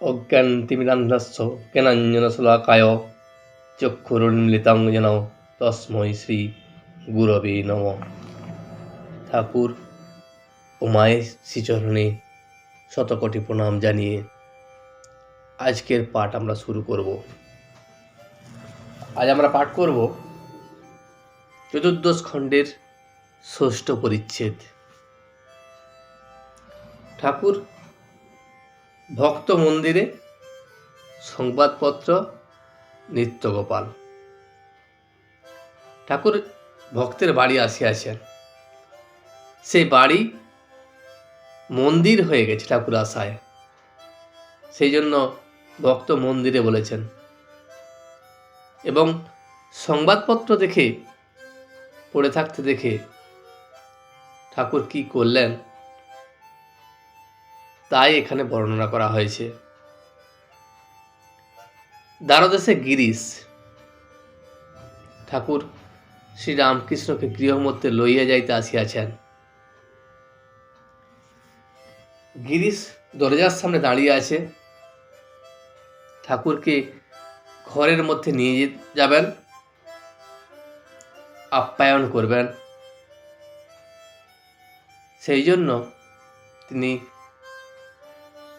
অজ্ঞানতিমিরান্ধস্য জ্ঞানাঞ্জনশলাকায় চক্ষুরুন্মিলিতং যেন তস্মৈ শ্রী গুরবে নম। ঠাকুর ও মায়ের শ্রীচরণে শতকোটি প্রণাম জানিয়ে আজকের পাঠ আমরা শুরু করব। আজ আমরা পাঠ করব চতুর্দশ খণ্ডের ষষ্ঠ পরিচ্ছেদ। ঠাকুর ভক্ত মন্দিরে সংবাদপত্র, নিত্যগোপাল। ঠাকুর ভক্তের বাড়ি আসিয়াছেন। সেই বাড়ি মন্দির হয়ে গেছে ঠাকুর আশায়। সেই জন্য ভক্ত মন্দিরে বলেছেন। এবং সংবাদপত্র দেখে, পড়ে থাকতে দেখে ঠাকুর কি করলেন? তাই এখানে বর্ণনা করা হয়েছে। দ্বারদেশে গিরিশ ঠাকুর শ্রীরামকৃষ্ণকে গৃহমধ্যে লইয়া যাইতে আসিয়াছেন। গিরিশ দরজার সামনে দাঁড়িয়ে আছে। ঠাকুরকে ঘরের মধ্যে নিয়ে যাবেন, আপ্যায়ন করবেন। সেই জন্য তিনি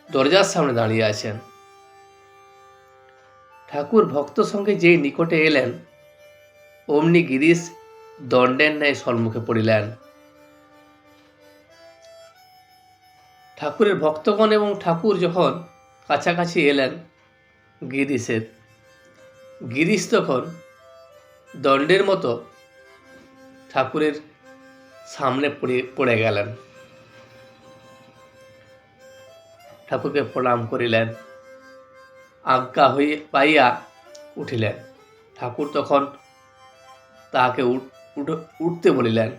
দরজার সামনে দাঁড়িয়ে আছেন। ঠাকুর ভক্ত সঙ্গে যেই নিকটে এলেন, অমনি গিরিশ দণ্ডের ন্যায় সম্মুখে পড়িলেন। ঠাকুরের ভক্তগণ এবং ঠাকুর যখন কাছাকাছি এলেন গিরিশের, গিরিশ তখন দণ্ডের মতো ঠাকুরের সামনে পড়ে পড়ে গেলেন। ঠাকুরকে প্রণাম করিলেন। আজ্ঞা হয়ে পাইয়া উঠিলেন। ঠাকুর তখন উঠ- উঠতে বলিলেন।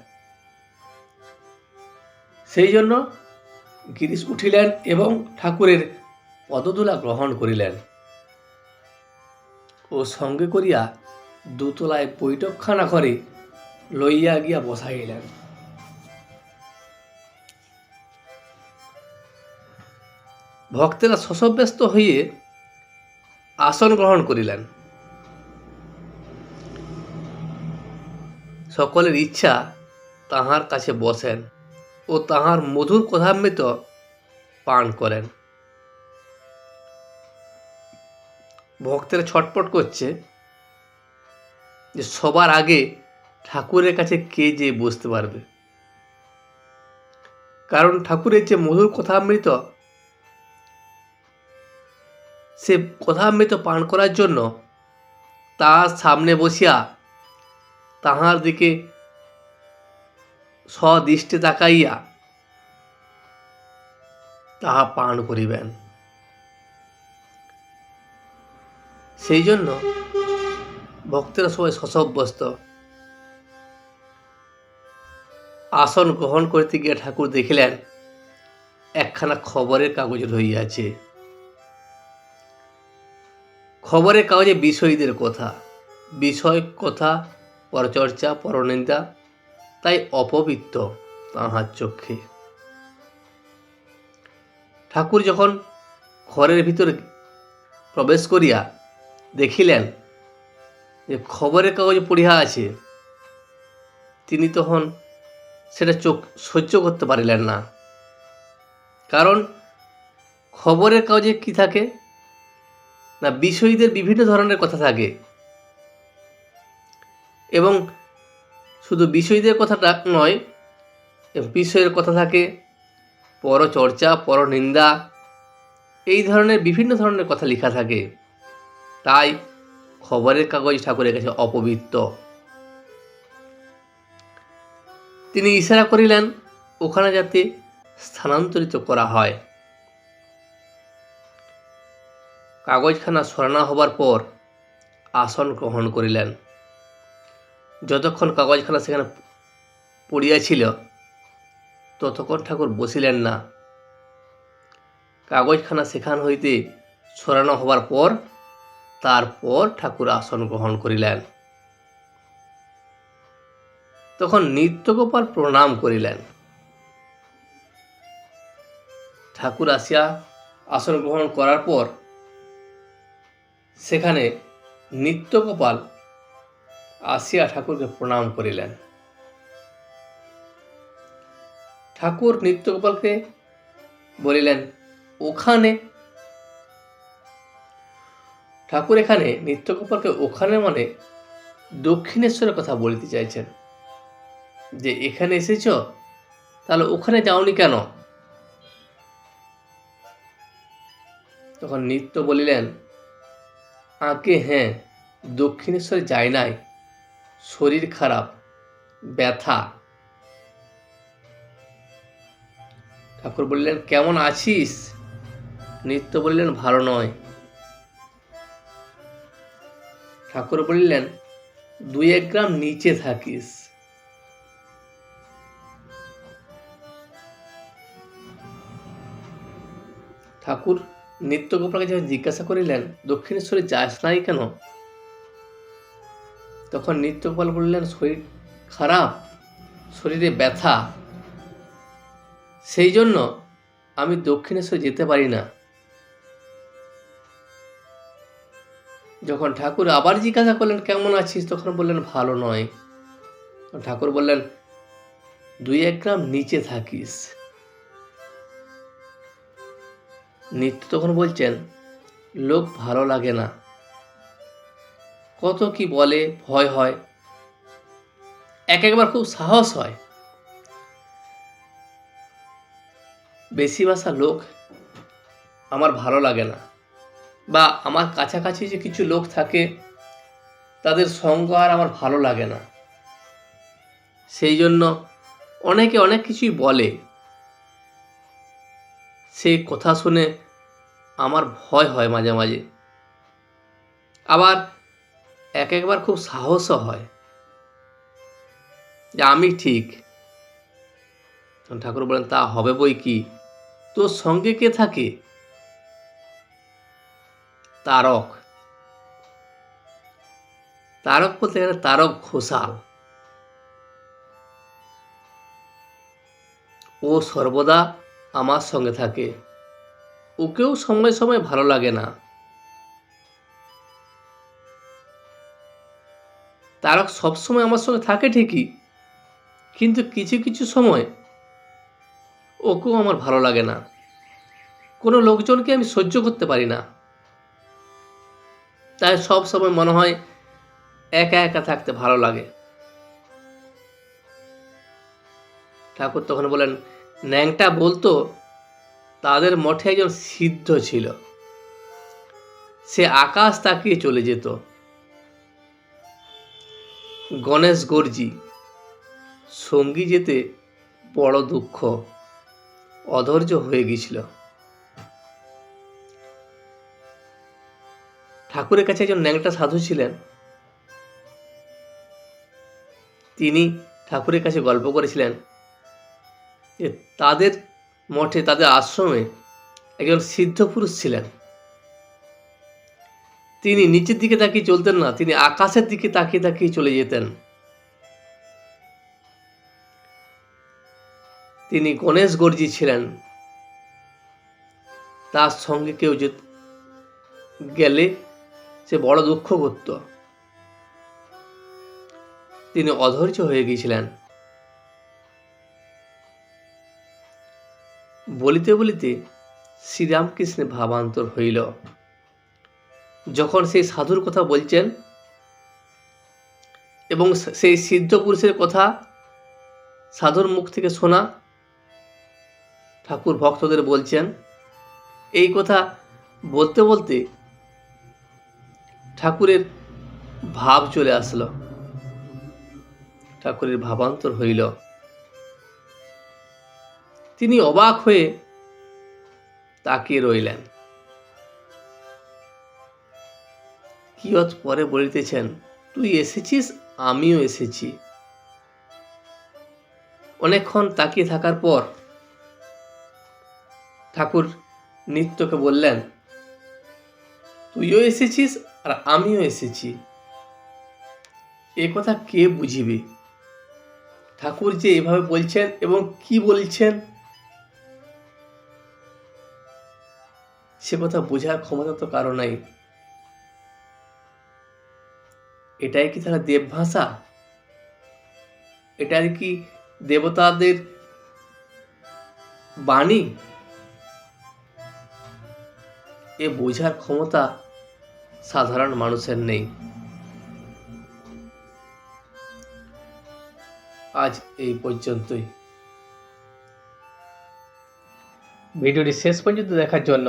সেই জন্য গিরিশ উঠিলেন এবং ঠাকুরের পদদোলা গ্রহণ করিলেন। ও সঙ্গে করিয়া দোতলায় বৈঠকখানা করে লইয়া গিয়া বসাইলেন। ভক্তেরা শশব্যস্ত হয়ে আসন গ্রহণ করিলেন। সকলের ইচ্ছা তাহার কাছে বসেন ও তাহার মধুর কথামৃত পান করেন। ভক্তেরা ছটপট করছে যে সবার আগে ঠাকুরের কাছে কে যে বসতে পারবে। কারণ ঠাকুরের যে মধুর কথামৃত সে কথামৃত পান করার জন্য তার সামনে বসিয়া তাহার দিকে সদৃষ্টে তাকাইয়া তাহা পান করিবেন। সেই জন্য ভক্তেরা সবাই শশব্যস্ত আসন গ্রহণ করতে গিয়ে ঠাকুর দেখিলেন, একখানা খবরের কাগজ রইয়াছে খবরের কাগজে বিষয়ীদের কথা। বিষয়, কথা, পরচর্চা, পরনিন্দা, তাই অপবিত্র তাহার চক্ষে ঠাকুর যখন ঘরের ভিতরে প্রবেশ করিয়া দেখিলেন যে খবরের কাগজ পড়িয়া আছে, তিনি তখন সেটা চোখ সহ্য করতে পারিলেন না। কারণ খবরের কাগজে কি থাকে? না, বিষয়ীদের বিভিন্ন ধরনের কথা থাকে। এবং শুধু বিষয়ীদের কথাটা নয় বিষয়ের কথা থাকে পরচর্চা পরনিন্দা এই ধরনের বিভিন্ন ধরনের কথা লেখা থাকে। তাই খবরের কাগজ ঠাকুরের কাছে অপবিত্র। তিনি ইশারা করিলেন, ওখানে যাতে স্থানান্তরিত করা হয়। কাগজখানা সরানো হবার পর আসন গ্রহণ করিলেন। যতক্ষণ কাগজখানা সেখানে পড়িয়াছিল, ততক্ষণ ঠাকুর বসিলেন না। কাগজখানা সেখান হইতে সরানো হবার পর, তারপর ঠাকুর আসন গ্রহণ করিলেন। তখন নিত্যগোপাল প্রণাম করিলেন। ঠাকুর আসিয়া আসন গ্রহণ করার পর সেখানে নিত্যগোপাল আসিয়া ঠাকুরকে প্রণাম করিলেন। ঠাকুর নিত্যগোপালকে বলিলেন, ওখানে ঠাকুর এখানে নিত্যগোপালকে ওখানে মানে দক্ষিণেশ্বরের কথা বলতে চাইছেন। যে এখানে এসেছ, তাহলে ওখানে যাওনি কেন? তখন নিত্য বলিলেন আঁকে হ্যাঁ দক্ষিণেশ্বর যায় নাই। শরীর খারাপ, ব্যথা। ঠাকুর বললেন, কেমন আছিস? নিত্য বললেন, ভালো নয়। ঠাকুর বললেন, দুই এক গ্রাম নিচে থাকিস। ঠাকুর নিত্যগোপালকে যখন জিজ্ঞাসা করিলেন, দক্ষিণেশ্বরে যাস নাই কেন? তখন নিত্যগোপাল বললেন, শরীর খারাপ, শরীরে ব্যথা। সেই জন্য আমি দক্ষিণেশ্বর যেতে পারি না। যখন ঠাকুর আবার জিজ্ঞাসা করলেন, কেমন আছিস? তখন বললেন, ভালো নয়। ঠাকুর বললেন, দুই এক গ্রাম নিচে থাকিস। নিত্য তখন বলছেন, লোক ভালো লাগে না। কত কি বলে, ভয় হয়। এক একবার খুব সাহস হয়। বেশি ভাষা লোক, আমার ভালো লাগে না। বা, আমার কাছাকাছি যে কিছু লোক থাকে, তাদের সঙ্গ আর আমার ভালো লাগে না। সেই জন্য অনেকে অনেক কিছুই বলে। সেই কথা শুনে আমার ভয় হয় মাঝে মাঝে। আবার এক একবার খুব সাহসও হয় যে আমি ঠিক। ঠাকুর বলেন, তা হবে বই কি? তোর সঙ্গে কে থাকে? তারক। তারক বলতে গেলে তারক ঘোষাল। ও সর্বদা আমার সঙ্গে থাকে। ওকেও সময় সময় ভালো লাগে না। তারক সবসময় আমার সঙ্গে থাকে ঠিকই, কিন্তু কিছু কিছু সময় ওকেও আমার ভালো লাগে না। কোনো লোকজনকে আমি সহ্য করতে পারি না। তাই সব সময় মনে হয় একা একা থাকতে ভালো লাগে। ঠাকুর তখন বলেন ন্যাংটা বলতো, তাদের মঠে একজন সিদ্ধ ছিল। সে আকাশ তাকিয়ে চলে যেত। গণেশ গর্জি, সঙ্গী যেতে বড় দুঃখ, অধৈর্য হয়ে গিয়েছিল। ঠাকুরের কাছে একজন ন্যাংটা সাধু ছিলেন। তিনি ঠাকুরের কাছে গল্প করেছিলেন যে তাদের মঠে, তাদের আশ্রমে একজন সিদ্ধ পুরুষ ছিলেন। তিনি নিচের দিকে তাকিয়ে চলতেন না, তিনি আকাশের দিকে তাকিয়ে তাকিয়ে চলে যেতেন। তিনি গণেশ গর্জি ছিলেন। তার সঙ্গে কেউ যে গেলে সে বড় দুঃখ করত। তিনি অধৈর্য হয়ে গিয়েছিলেন। বলিতে বলিতে শ্রীরামকৃষ্ণে ভাবান্তর হইল। যখন সেই সাধুর কথা বলছেন এবং সেই সিদ্ধ পুরুষের কথা সাধুর মুখ থেকে শোনা, ঠাকুর ভক্তদের বলছেন, এই কথা বলতে বলতে ঠাকুরের ভাব চলে আসলো। ঠাকুরের ভাবান্তর হইল। তিনি অবাক হয়ে তাকিয়ে রইলেন। কিয়ৎ পরে বলিতেছেন, তুই এসেছিস? আমিও এসেছি। অনেকক্ষণ তাকিয়ে থাকার পর ঠাকুর নিত্যকে বললেন, তুইও এসেছিস আর আমিও এসেছি। এ কথা কে বুঝিবে? ঠাকুর যে এভাবে বলছেন এবং কি বলছেন সে কথা বোঝার ক্ষমতা তো কারও নাই। এটাই কি তারা দেব ভাষা এটাই কি দেবতাদের বাণী? এ বোঝার ক্ষমতা সাধারণ মানুষের নেই। আজ এই পর্যন্তই। ভিডিওটি শেষ পর্যন্ত দেখার জন্য